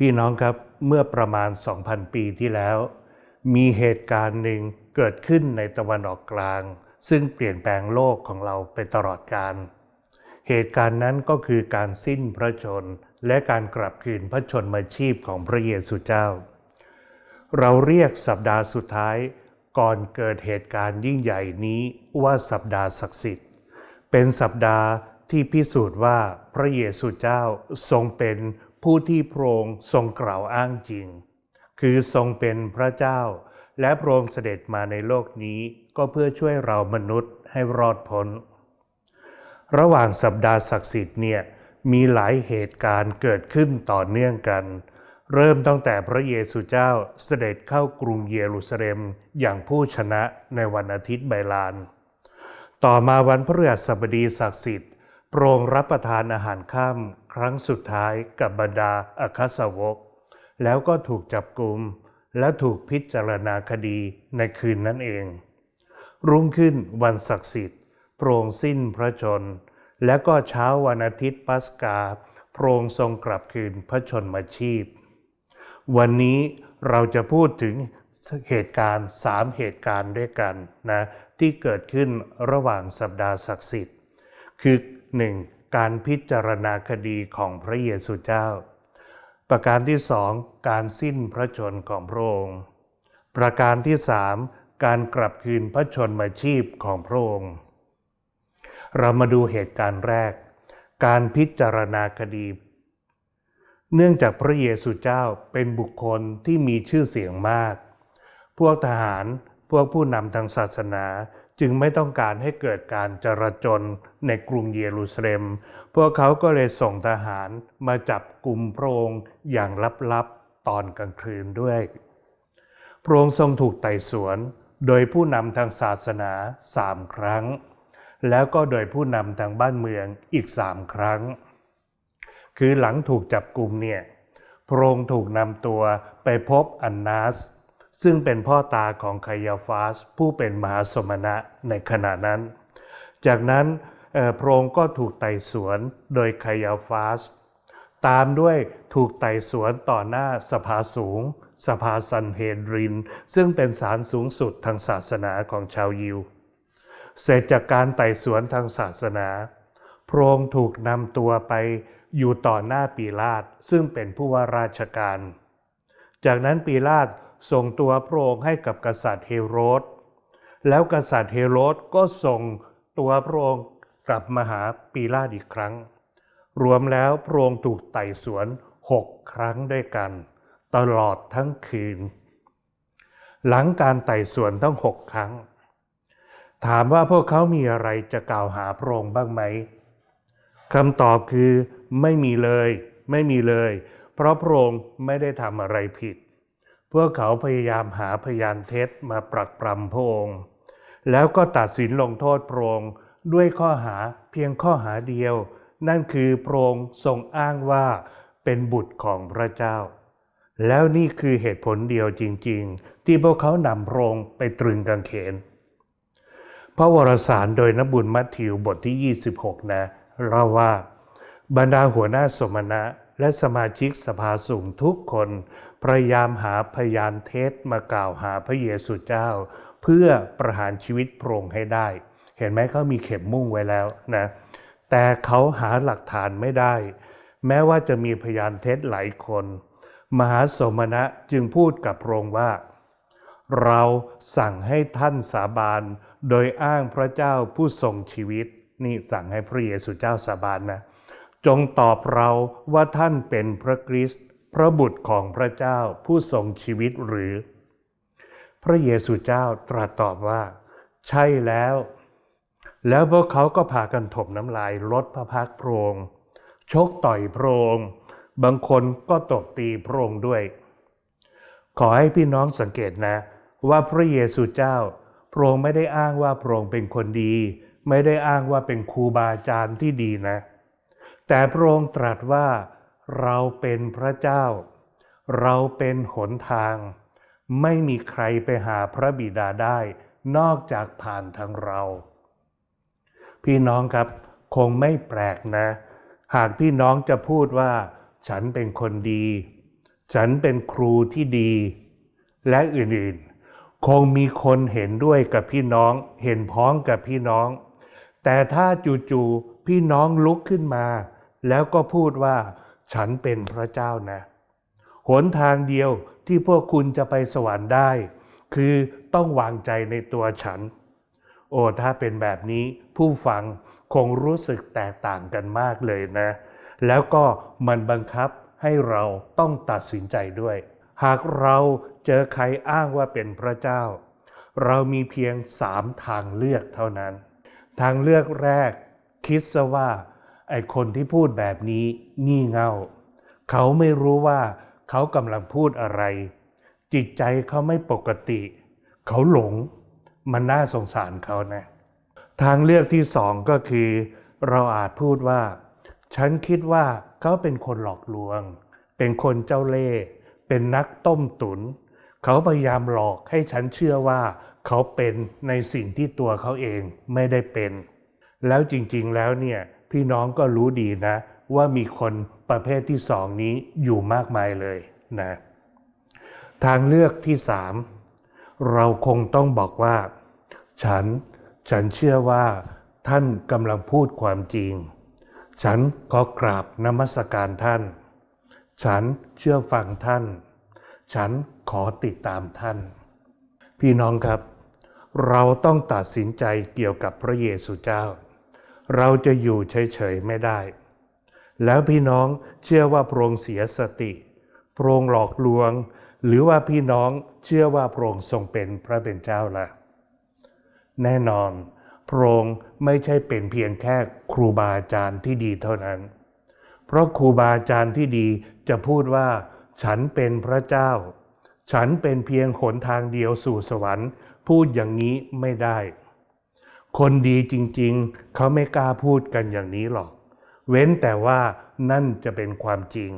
พี่น้องครับเมื่อประมาณ 2,000 ปีที่แล้ว มีเหตุการณ์หนึ่งเกิดขึ้นในตะวันออกกลาง ซึ่งเปลี่ยนแปลงโลกของเราไปตลอดกาลเหตุการณ์นั้นก็คือการสิ้นพระชนและการกลับคืนพระชนมาชีพของพระเยซูเจ้า เราเรียกสัปดาห์สุดท้ายก่อนเกิดเหตุการณ์ยิ่งใหญ่นี้ว่าสัปดาห์ศักดิ์สิทธิ์ เป็นสัปดาห์ที่พิสูจน์ว่าพระเยซูเจ้าทรงเป็น ผู้ที่พระองค์ทรงกล่าวอ้างจริง คือทรงเป็นพระเจ้า และพระองค์เสด็จมาในโลกนี้ก็เพื่อช่วยเรามนุษย์ให้รอดพ้น ระหว่างสัปดาห์ศักดิ์สิทธิ์เนี่ยมีหลายเหตุการณ์เกิดขึ้นต่อเนื่องกัน เริ่มตั้งแต่พระเยซูเจ้าเสด็จเข้ากรุงเยรูซาเล็มอย่างผู้ชนะในวันอาทิตย์ใบลาน ต่อมาวันพฤหัสบดีศักดิ์สิทธิ์โปรงรับประทานอาหารค่ำ ครั้งสุดท้ายกับบรรดาอัคสาวก แล้วก็ถูกจับกลุมและถูกพิจารณาคดีในคืนนั้นเอง รุ่งขึ้นวันศักดิ์สิทธิ์โปรงสิ้นพระชน และก็เช้าวันอาทิตย์ปัสกาโปรงทรงกลับคืนพระชนมาชีพ วันนี้เราจะพูดถึงเหตุการณ์สามเหตุการณ์ด้วยกันนะที่เกิดขึ้นระหว่างสัปดาห์ศักดิ์สิทธิ์ คือ 1. การพิจารณาคดีของพระเยซูเจ้า ประการที่สองการสิ้นพระชนของพระองค์ ประการที่สามการกลับคืนพระชนมาชีพของพระองค์ เรามาดูเหตุการณ์แรก การพิจารณาคดี เนื่องจากพระเยซูเจ้าเป็นบุคคลที่มีชื่อเสียงมาก พวกทหารพวกผู้นำทางศาสนา จึงไม่ต้องการให้เกิดการจราจนในกรุงเยรูซาเล็ม พวกเขาก็เลยส่งทหารมาจับกลุ่มพระองค์อย่างลับๆตอนกลางคืนด้วย พระองค์ทรงถูกไต่สวนโดยผู้นำทางศาสนาสามครั้ง แล้วก็โดยผู้นำทางบ้านเมืองอีกสามครั้ง คือหลังถูกจับกลุ่มเนี่ยพระองค์ถูกนำตัวไปพบอันนาส ซึ่งเป็นพ่อตาของคายาฟาส ผู้เป็นมหาสมณะในขณะนั้น จากนั้นพระองค์ก็ถูกไต่สวนโดยคายาฟาส ตามด้วยถูกไต่สวนต่อหน้าสภาสูง สภาซันเฮดริน ซึ่งเป็นศาลสูงสุดทางศาสนาของชาวยิว เสร็จจากการไต่สวนทางศาสนา พระองค์ถูกนำตัวไปอยู่ต่อหน้าปีลาตซึ่งเป็นผู้ว่าราชการ จากนั้นปีลาต ส่งตัวพระองค์ให้กับกษัตริย์เฮโรดแล้วกษัตริย์เฮโรดก็ส่งตัวพระองค์กลับมาหาปีลาดอีกครั้ง รวมแล้วพระองค์ถูกไต่สวนหกครั้งด้วยกัน ตลอดทั้งคืน หลังการไต่สวนทั้งหกครั้ง ถามว่าพวกเขามีอะไรจะกล่าวหาพระองค์บ้างไหมคำตอบคือไม่มีเลย ไม่มีเลย เพราะพระองค์ไม่ได้ทำอะไรผิด วกเขาพยายามหาพยานเท็จมาปรักปรำพระองค์ แล้วก็ตัดสินลงโทษพระองค์ด้วยข้อหาเพียงข้อหาเดียว นั่นคือพระองค์ทรงอ้างว่าเป็นบุตรของพระเจ้า แล้วนี่คือเหตุผลเดียวจริง ๆ ที่พวกเขานำพระองค์ไปตรึงกางเขน พระวรสารโดยนบุญมัทธิวบทที่ 26 นะเล่าว่าบรรดาหัวหน้าสมณะ และสมาชิกสภาสูงทุกคนพยายามหาพยานเท็จมากล่าวหาพระเยซูเจ้า เพื่อประหารชีวิตพระองค์ให้ได้ เห็นไหมเขามีเข็มมุ่งไว้แล้วนะแต่เขาหาหลักฐานไม่ได้ แม้ว่าจะมีพยานเท็จหลายคน มหาสมณะจึงพูดกับพระองค์ว่า เราสั่งให้ท่านสาบานโดยอ้างพระเจ้าผู้ทรงชีวิตนี่สั่งให้พระเยซูเจ้าสาบานนะ จงตอบเราว่าท่านเป็นพระคริสต์พระบุตรของพระเจ้าผู้ทรงชีวิตหรือ พระเยซูเจ้าตรัสตอบว่า ใช่แล้ว แล้วพวกเขาก็พากันถมน้ำลายลดพระพักพระองค์ชกต่อยพระองค์บางคนก็ตบตีพระองค์ด้วย ขอให้พี่น้องสังเกตนะ ว่าพระเยซูเจ้าพระองค์ไม่ได้อ้างว่าพระองค์เป็นคนดี ไม่ได้อ้างว่าเป็นครูบาอาจารย์ที่ดีนะ แต่พระองค์ตรัสว่าเราเป็นพระเจ้า เราเป็นหนทาง ไม่มีใครไปหาพระบิดาได้นอกจากผ่านทางเรา พี่น้องครับคงไม่แปลกนะ หากพี่น้องจะพูดว่า ฉันเป็นคนดี ฉันเป็นครูที่ดี และอื่นๆ คงมีคนเห็นด้วยกับพี่น้อง เห็นพ้องกับพี่น้อง แต่ถ้าจู่ๆ พี่น้องลุกขึ้นมา แล้วก็พูดว่า ฉันเป็นพระเจ้านะ หนทางเดียวที่พวกคุณจะไปสวรรค์ได้ คือต้องวางใจในตัวฉัน โอ้ถ้าเป็นแบบนี้ผู้ฟังคงรู้สึกแตกต่างกันมากเลยนะ แล้วก็มันบังคับให้เราต้องตัดสินใจด้วย หากเราเจอใครอ้างว่าเป็นพระเจ้า เรามีเพียงสามทางเลือกเท่านั้น ทางเลือกแรก คิดซะว่าไอ้คนที่พูดแบบนี้งี่เง่าเขาไม่รู้ว่าเขากำลังพูดอะไร จิตใจเขาไม่ปกติ เขาหลง มันน่าสงสารเขานะ ทางเลือกที่สองก็คือ เราอาจพูดว่า ฉันคิดว่าเขาเป็นคนหลอกลวง เป็นคนเจ้าเล่ห์เป็นนักต้มตุน เขาพยายามหลอกให้ฉันเชื่อว่า เขาเป็นในสิ่งที่ตัวเขาเองไม่ได้เป็น แล้วจริงๆแล้วเนี่ยพี่น้องก็รู้ดีนะ ว่ามีคนประเภทที่สองนี้อยู่มากมายเลยนะทางเลือกที่สามเราคงต้องบอกว่า ฉันฉันเชื่อว่าท่านกำลังพูดความจริง ฉันขอกราบนมัสการท่าน ฉันเชื่อฟังท่าน ฉันขอติดตามท่าน พี่น้องครับ เราต้องตัดสินใจเกี่ยวกับพระเยซูเจ้า เราจะอยู่เฉยๆไม่ได้ แล้วพี่น้องเชื่อว่าพระองค์เสียสติ พระองค์หลอกลวง หรือว่าพี่น้องเชื่อว่าพระองค์ทรงเป็นพระเป็นเจ้าล่ะ แน่นอน พระองค์ไม่ใช่เป็นเพียงแค่ครูบาอาจารย์ที่ดีเท่านั้น เพราะครูบาอาจารย์ที่ดีจะพูดว่า ฉันเป็นพระเจ้า ฉันเป็นเพียงหนทางเดียวสู่สวรรค์ พูดอย่างนี้ไม่ได้ คนดีจริงๆ เขาไม่กล้าพูดกันอย่างนี้หรอก เว้นแต่ว่านั่นจะเป็นความจริง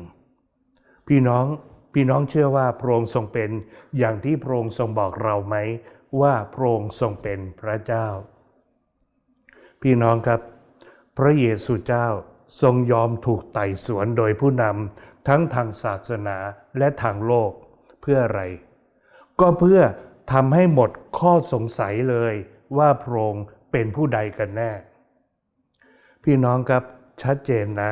พี่น้องพี่น้องเชื่อว่าพระองค์ทรงเป็นอย่างที่พระองค์ทรงบอกเราไหม ว่าพระองค์ทรงเป็นพระเจ้า พี่น้องครับ พระเยซูเจ้าทรงยอมถูกไต่สวนโดยผู้นำทั้งทางศาสนาและทางโลกเพื่ออะไร ก็เพื่อทำให้หมดข้อสงสัยเลยว่าพระองค์ เป็นผู้ใดกันแน่ พี่น้องครับชัดเจนนะ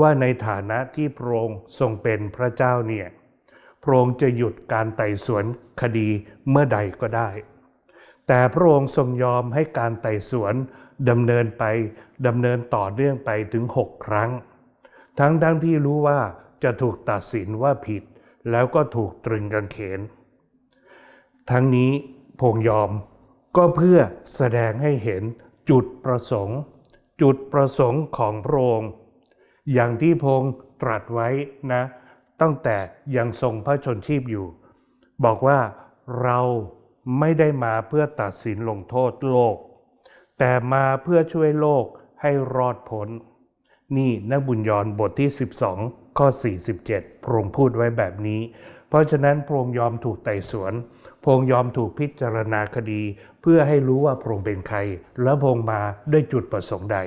ว่าในฐานะที่พระองค์ทรงเป็นพระเจ้าเนี่ยพระองค์จะหยุดการไต่สวนคดีเมื่อใดก็ได้ แต่พระองค์ทรงยอมให้การไต่สวนดำเนินไปดำเนินต่อเนื่องไปถึงหกครั้ง ทั้งทั้งที่รู้ว่าจะถูกตัดสินว่าผิด แล้วก็ถูกตรึงกางเขน ทั้งนี้พงยอม ก็เพื่อแสดงให้เห็นจุดประสงค์ จุดประสงค์ของพระองค์อย่างที่พงตรัสไว้นะ ตั้งแต่ยังทรงพระชนชีพอยู่ บอกว่าเราไม่ได้มาเพื่อตัดสินลงโทษโลก แต่มาเพื่อช่วยโลกให้รอดพ้น นี่นักบุญยอนบทที่ 12 ข้อ 47 พระองค์พูดไว้แบบนี้ เพราะฉะนั้นพระองค์ยอมถูกไต่สวน พระองค์ยอมถูกพิจารณาคดี เพื่อให้รู้ว่าพระองค์เป็นใคร และพระองค์มาด้วยจุดประสงค์ใด